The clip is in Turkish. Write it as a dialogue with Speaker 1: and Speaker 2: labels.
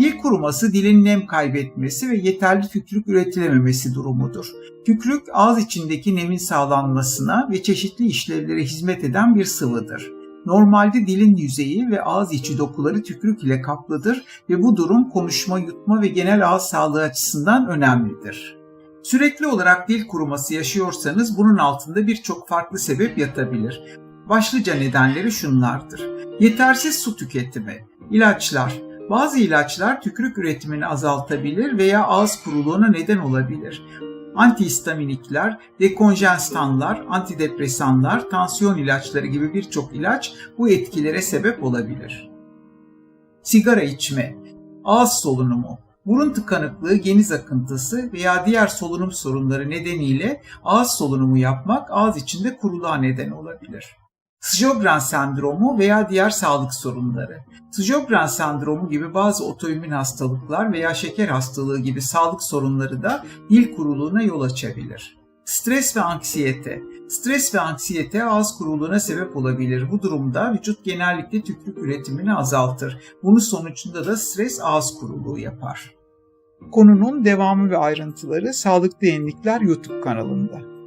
Speaker 1: Dil kuruması dilin nem kaybetmesi ve yeterli tükrük üretilememesi durumudur. Tükrük ağız içindeki nemin sağlanmasına ve çeşitli işlevlere hizmet eden bir sıvıdır. Normalde dilin yüzeyi ve ağız içi dokuları tükrük ile kaplıdır ve bu durum konuşma, yutma ve genel ağız sağlığı açısından önemlidir. Sürekli olarak dil kuruması yaşıyorsanız bunun altında birçok farklı sebep yatabilir. Başlıca nedenleri şunlardır. Yetersiz su tüketimi, ilaçlar, bazı ilaçlar tükürük üretimini azaltabilir veya ağız kuruluğuna neden olabilir. Antihistaminikler, dekonjenstanlar, antidepresanlar, tansiyon ilaçları gibi birçok ilaç bu etkilere sebep olabilir. Sigara içme, ağız solunumu, burun tıkanıklığı, geniz akıntısı veya diğer solunum sorunları nedeniyle ağız solunumu yapmak ağız içinde kuruluğa neden olabilir. Sjogren sendromu veya diğer sağlık sorunları. Sjogren sendromu gibi bazı otoimmün hastalıklar veya şeker hastalığı gibi sağlık sorunları da dil kuruluğuna yol açabilir. Stres ve anksiyete. Stres ve anksiyete ağız kuruluğuna sebep olabilir. Bu durumda vücut genellikle tükrük üretimini azaltır. Bunun sonucunda da stres ağız kuruluğu yapar. Konunun devamı ve ayrıntıları Sağlıklı Yenilikler YouTube kanalında.